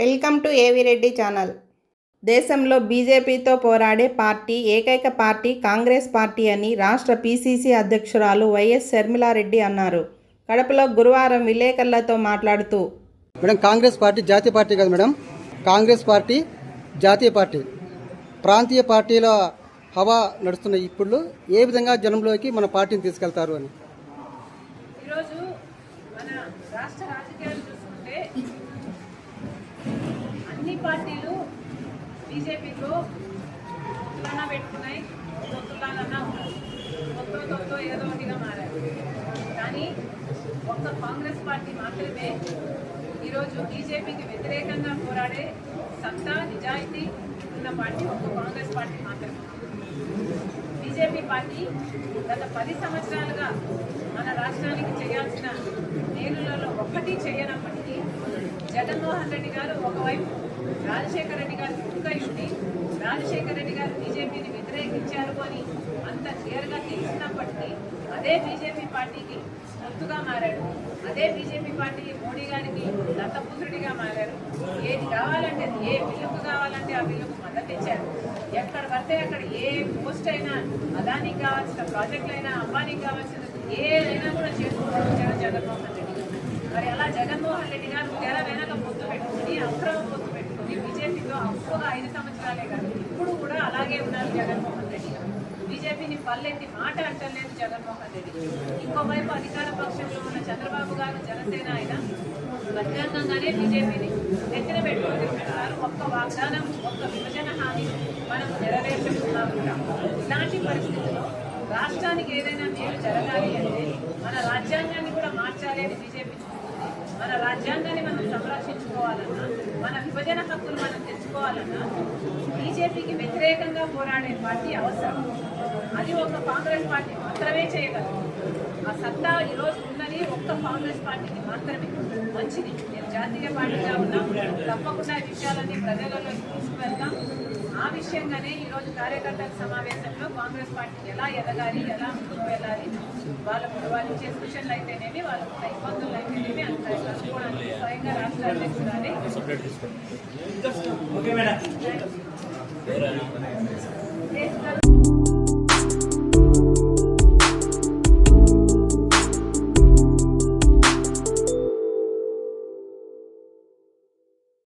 Welcome to ఏవి Reddy channel. దేశంలో బీజేపీతో పోరాడే పార్టీ ఏకైక పార్టీ కాంగ్రెస్ పార్టీ అని రాష్ట్ర పీసీసీ అధ్యక్షురాలు వైఎస్ షర్మిలారెడ్డి అన్నారు. కడపలో గురువారం విలేకరులతో మాట్లాడుతూ మేడం కాంగ్రెస్ పార్టీ జాతీయ పార్టీ కాదు మేడం. కాంగ్రెస్ పార్టీ జాతీయ పార్టీ. ప్రాంతీయ పార్టీల హవా నడుస్తున్న ఇప్పుడు ఏ విధంగా జనంలోకి మన పార్టీని తీసుకెళ్తారు అని? ఈరోజు మన రాష్ట్ర రాజకీయాలు చూసుకుంటే అన్ని పార్టీలు బీజేపీతో తులనా పెట్టుకున్నాయి. తొత్తులాలన్నా ఉన్నారు కొత్త తొత్తు ఏదో ఒకటిగా మారారు. కానీ ఒక్క కాంగ్రెస్ పార్టీ మాత్రమే ఈరోజు బీజేపీకి వ్యతిరేకంగా పోరాడే సత్తా నిజాయితీ ఉన్న పార్టీ ఒక్క కాంగ్రెస్ పార్టీ మాత్రమే. బీజేపీ పార్టీ గత పది సంవత్సరాలుగా మన రాష్ట్రానికి చేయాల్సిన నేనులలో ఒక్కటి చేయనప్పటికీ జగన్మోహన్ రెడ్డి గారు ఒకవైపు రాజశేఖర రెడ్డి గారు గుర్తుగా ఉండి రాజశేఖర రెడ్డి గారు బీజేపీని వ్యతిరేకించారు అని అంత క్లియర్గా తెలిసినప్పటికీ అదే బీజేపీ పార్టీకి గుర్తుగా మారాడు. అదే బీజేపీ పార్టీ మోడీ గారికి దత్తపుత్రుడిగా మారారు. ఏది కావాలంటే అది, ఏ బిల్లుకు కావాలంటే ఆ బిల్లుకు మద్దతు ఇచ్చారు. ఎక్కడ పడితే అక్కడ ఏ పోస్ట్ అయినా అదానికి కావాల్సిన ప్రాజెక్టులైనా అంబానీకి కావాల్సిన ఏదైనా కూడా చేసుకుంటూ వచ్చారు జగన్మోహన్ రెడ్డి గారు మరి అలా జగన్మోహన్ రెడ్డి గారు తెర వెనక పొత్తు పెట్టుకుని అక్రమ పొత్తు పెట్టుకుని బీజేపీతో ఐదు సంవత్సరాలే కాదు. ఇప్పుడు కూడా అలాగే ఉన్నారు జగన్మోహన్ రెడ్డి బీజేపీని పల్లెత్తి మాట అంటలేదు జగన్మోహన్ రెడ్డి ఇంకోవైపు అధికార పక్షంలో ఉన్న చంద్రబాబు గారు జనసేన ఆయన బహిరంగంగానే బీజేపీని ఎత్తిన పెట్టుకుని ఒక్క వాగ్దానం ఒక్క విభజన హామీ మనం నెరవేర్చుకున్నాము ఇలాంటి పరిస్థితుల్లో రాష్ట్రానికి ఏదైనా మేలు జరగాలి అంటే మన రాజ్యాంగాన్ని కూడా మార్చాలి అని బీజేపీ మన రాజ్యాంగాన్ని మనం సంరక్షించుకోవాలన్నా మన విభజన హక్కులు మనం తెచ్చుకోవాలన్నా బీజేపీకి వ్యతిరేకంగా పోరాడే పార్టీ అవసరం. అది ఒక కాంగ్రెస్ పార్టీ మాత్రమే చేయగలదు. ఆ సత్తా ఈరోజు ఉన్నది ఒక్క కాంగ్రెస్ పార్టీకి మాత్రమే. మంచిది. నేను జాతీయ పార్టీగా ఉన్నాం తప్పకుండా విషయాలన్నీ ప్రజలలోకి తీసుకువెళ్తాం ఆ విషయంగానే ఈరోజు కార్యకర్తల సమావేశంలో కాంగ్రెస్ పార్టీ ఎలా ఎదగాలి ఎలా ముందుకు వెళ్ళాలి వాళ్ళకు వాళ్ళు ఇచ్చే సూచనలు అయితేనేమి వాళ్ళకు ఇబ్బందులు అయితేనేమి అంత కనుక్కోవడానికి స్వయంగా రాష్ట్ర అధ్యక్షురాలే. దేశ